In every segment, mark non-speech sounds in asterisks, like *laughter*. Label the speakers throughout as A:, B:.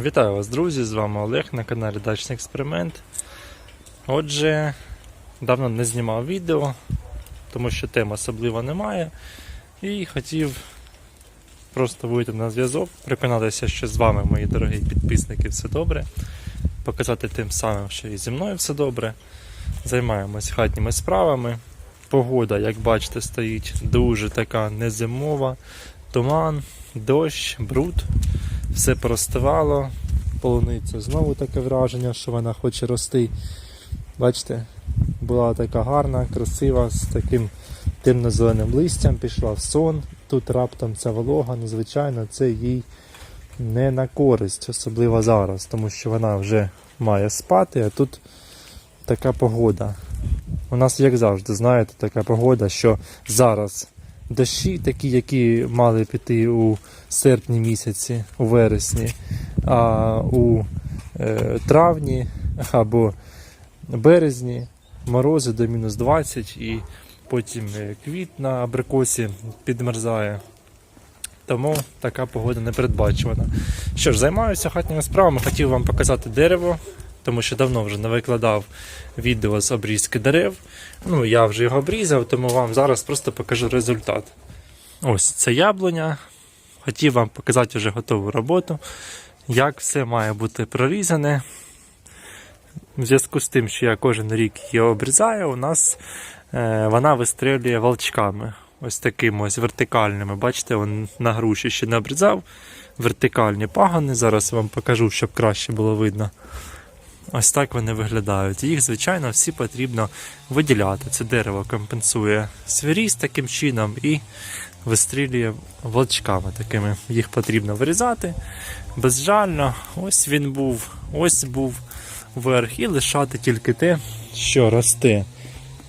A: Вітаю вас, друзі! З вами Олег на каналі Дачний Експеримент. Отже, давно не знімав відео, тому що тем особливо немає. І хотів просто вийти на зв'язок, переконатися, що з вами, мої дорогі підписники, все добре. Показати тим самим, що і зі мною все добре. Займаємось хатніми справами. Погода, як бачите, стоїть дуже така незимова. Туман, дощ, бруд все простивало, полуниця знову таке враження, що вона хоче рости. Бачите, була така гарна, красива, з таким темно-зеленим листям, пішла в сон. Тут раптом ця волога, ну, звичайно, це їй не на користь, особливо зараз, тому що вона вже має спати, а тут така погода. У нас, як завжди, знаєте, така погода, що зараз дощі, такі, які мали піти у серпні місяці, у вересні, а у е, травні або березні морози до мінус 20 і потім е, квіт на абрикосі підмерзає. Тому така погода не передбачувана. Що ж, займаюся хатніми справами, хотів вам показати дерево, тому що давно вже не викладав відео з обрізки дерев. Ну, я вже його обрізав, тому вам зараз просто покажу результат. Ось це яблуня. Хотів вам показати вже готову роботу, як все має бути прорізане. В зв'язку з тим, що я кожен рік її обрізаю, у нас е, вона вистрілює волчками. Ось такими ось вертикальними. Бачите, он на груші ще не обрізав. Вертикальні пагони. Зараз вам покажу, щоб краще було видно. Ось так вони виглядають. Їх, звичайно, всі потрібно виділяти. Це дерево компенсує свій таким чином і вистрілює волчками такими. Їх потрібно вирізати безжально. Ось він був, ось був верх, і лишати тільки те, що росте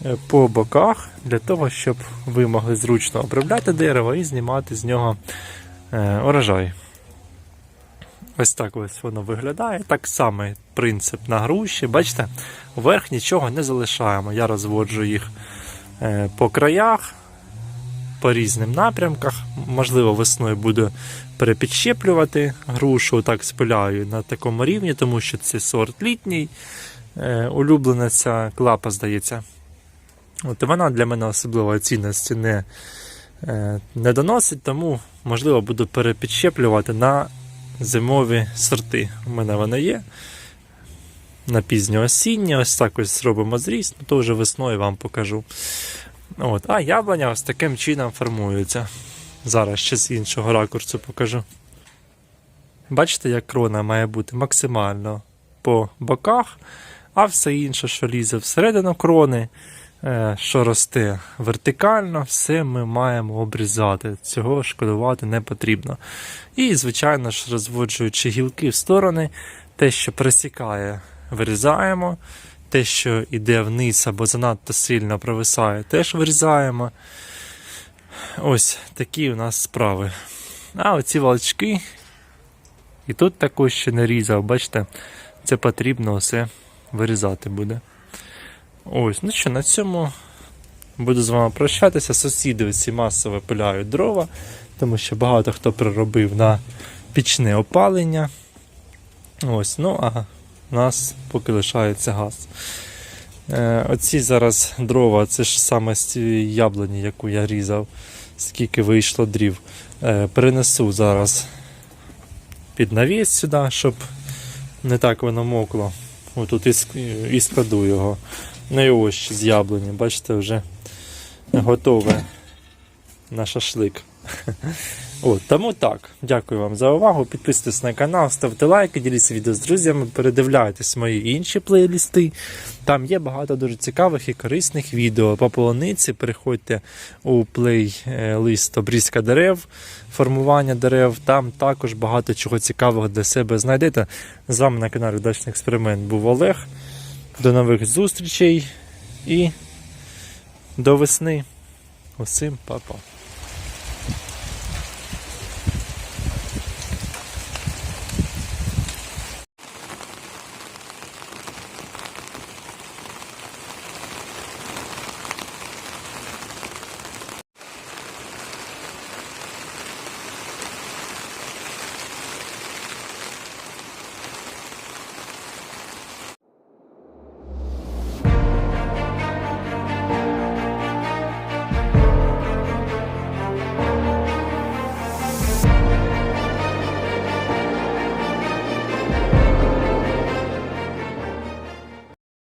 A: е, по боках, для того, щоб ви могли зручно обробляти дерево і знімати з нього е, урожай. Ось так ось воно виглядає. Так само принцип на груші. Бачите, вверх нічого не залишаємо. Я розводжу їх е, по краях, по різним напрямках. Можливо, весною буду перепідщеплювати грушу, так спиляю на такому рівні, тому що це сорт літній. Е, Улюблена ця клапа, здається. От вона для мене особливої цінності не, е, не доносить, тому, можливо, буду перепідщеплювати на зимові сорти. У мене вони є. На пізньоосіннє, ось так ось зробимо зріст, ну, то вже весною вам покажу. От. А яблуня ось таким чином формується. Зараз ще з іншого ракурсу покажу. Бачите, як крона має бути максимально по боках, а все інше, що лізе всередину крони, що росте вертикально, все ми маємо обрізати. Цього шкодувати не потрібно. І, звичайно ж, розводжуючи гілки в сторони, те, що присікає, вирізаємо. Те, що йде вниз або занадто сильно провисає, теж вирізаємо. Ось такі у нас справи. А оці волчки. І тут також ще не різав, бачите, це потрібно все вирізати буде. Ось, ну що, на цьому буду з вами прощатися. Сусіди всі масово пиляють дрова, тому що багато хто приробив на пічне опалення. Ось, ну а у нас поки лишається газ. Е, оці зараз дрова, це ж саме з цієї яблуні, яку я різав, скільки вийшло дрів. Е, перенесу зараз під навіс сюди, щоб не так воно мокло. Отут і, складу його. Ну і ось з яблуні, бачите, вже готове на шашлик. *laughs* От, тому так. Дякую вам за увагу. Підписуйтесь на канал, ставте лайки, діліться відео з друзями, передивляйтесь мої інші плейлісти. Там є багато дуже цікавих і корисних відео. По полуниці переходьте у плейлист обрізка дерев, формування дерев. Там також багато чого цікавого для себе знайдете. З вами на каналі Дачний Експеримент був Олег. До нових зустрічей і до весни. Усім па-па.